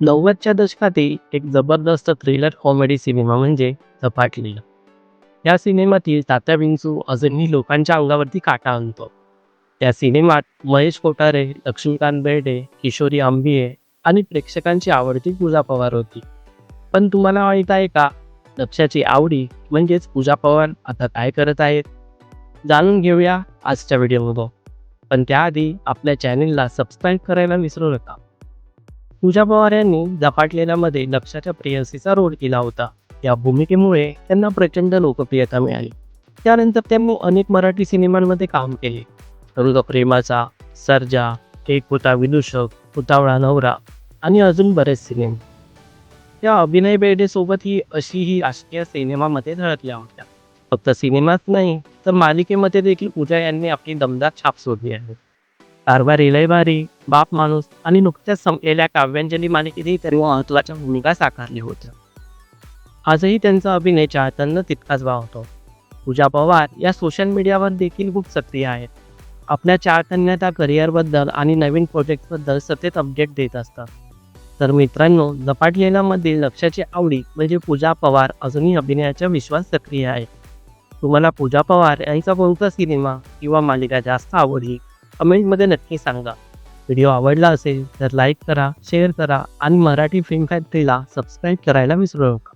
नव्वदच्या दशकातील एक जबरदस्त थ्रिलर कॉमेडी सिनेमा म्हणजे झपाटलेलं. या सिनेमातील तात्या विंचू अजूनही लोकांच्या अंगावरती काटा आणतो. त्या सिनेमात महेश कोठारे लक्ष्मीकांत बेर्डे किशोरी आंबिये आणि प्रेक्षकांची आवडती पूजा पवार होती. पण तुम्हाला माहीत आहे का? लक्षाची आवडी म्हणजेच पूजा पवार आता काय करत आहेत? जाणून घेऊया आजच्या व्हिडिओमध्ये पण त्याआधी आपल्या चॅनेलला सबस्क्राईब करायला विसरू नका. पूजा पवार यांनी झपाटलेल्यामध्ये लक्षाच्या प्रेयसीचा रोल केला होता. या भूमिकेमुळे त्यांना प्रचंड लोकप्रियता मिळाली. त्यानंतर त्यांनी अनेक मराठी सिनेमांमध्ये काम केले. हृदय प्रेमाचा सर्जा एक होता विदूषक पुतावळा नवरा आणि अजून बरेच सिनेमे त्या अभिनय बेर्डेसोबत ही अशी ही राष्ट्रीय सिनेमामध्ये झळकल्या होत्या. फक्त सिनेमात नाही तर मालिकेमध्ये देखील पूजा यांनी आपली दमदार छाप सोडली आहे. कारभारी लयभारी बाप माणूस आणि नुकत्याच संपलेल्या काव्यांजली मालिकेतही त्यांनी महत्त्वाच्या भूमिका साकारली होत्या. आजही त्यांचा अभिनय चाहत्यांना तितकाच भावतो. पूजा पवार या सोशल मीडियावर देखील खूप सक्रिय आहेत. आपल्या चाहत्यांना त्या करिअरबद्दल आणि नवीन प्रोजेक्टबद्दल सतत अपडेट देत असतात. तर मित्रांनो झपाटलेल्यामध्ये लक्षाची आवडी म्हणजे पूजा पवार अजूनही अभिनयाच्या विश्वास सक्रिय आहे तुम्हाला पूजा पवार यांचा कोणता सिनेमा किंवा मालिका जास्त आवडली? कमेंटमध्ये नक्की सांगा. व्हिडिओ आवडला असेल तर लाईक करा शेअर करा आणि मराठी फिल्म फॅक्टरीला सबस्क्राईब करायला विसरू नका.